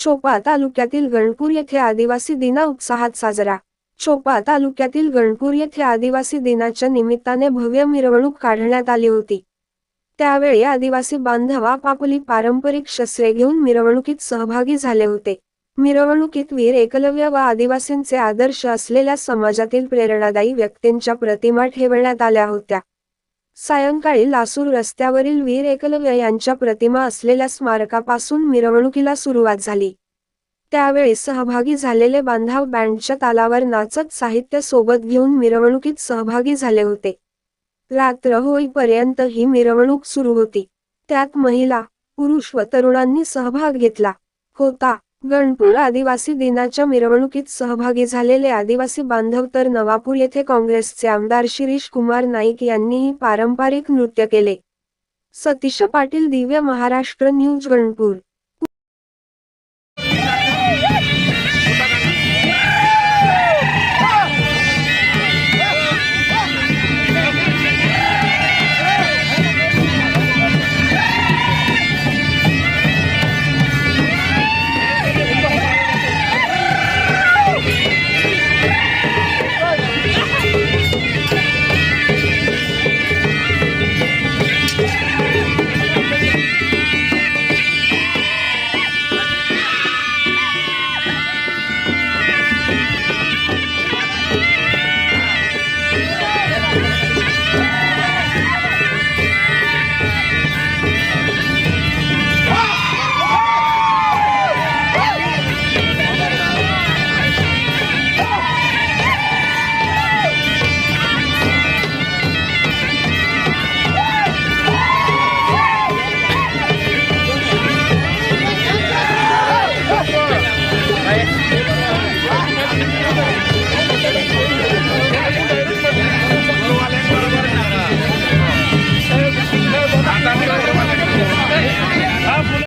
चोपा तालुक्यातील गणपूर येथे आदिवासी दिना उत्साहात साजरा. चोपा तालुक्यातील गणपूर येथे आदिवासी दिनाच्या निमित्ताने भव्य मिरवणूक काढण्यात आली होती. त्यावेळी आदिवासी बांधव आपापली पारंपरिक शस्त्रे घेऊन मिरवणुकीत सहभागी झाले होते. मिरवणुकीत वीर एकलव्य व आदिवासींचे आदर्श असलेल्या समाजातील प्रेरणादायी व्यक्तींच्या प्रतिमा ठेवण्यात आल्या होत्या. सायंकाळी लासूर रस्त्यावरील वीर एकलव्य यांच्या प्रतिमा असलेल्या स्मारकापासून मिरवणुकीला सुरुवात झाली. त्यावेळी सहभागी झालेले बांधाव बँडच्या तालावर नाचत साहित्य सोबत घेऊन मिरवणुकीत सहभागी झाले होते. रात्र होईपर्यंत ही मिरवणूक सुरू होती. त्यात महिला पुरुष व तरुणांनी सहभाग घेतला. होता. गणपूर आदिवासी दिनाच्या मिरवणुकीत सहभागी झालेले आदिवासी बांधव तर नवापूर येथे काँग्रेसचे आमदार शिरीष कुमार नाईक यांनीही पारंपरिक नृत्य केले. सतीश पाटील दिव्य महाराष्ट्र न्यूज गणपूर.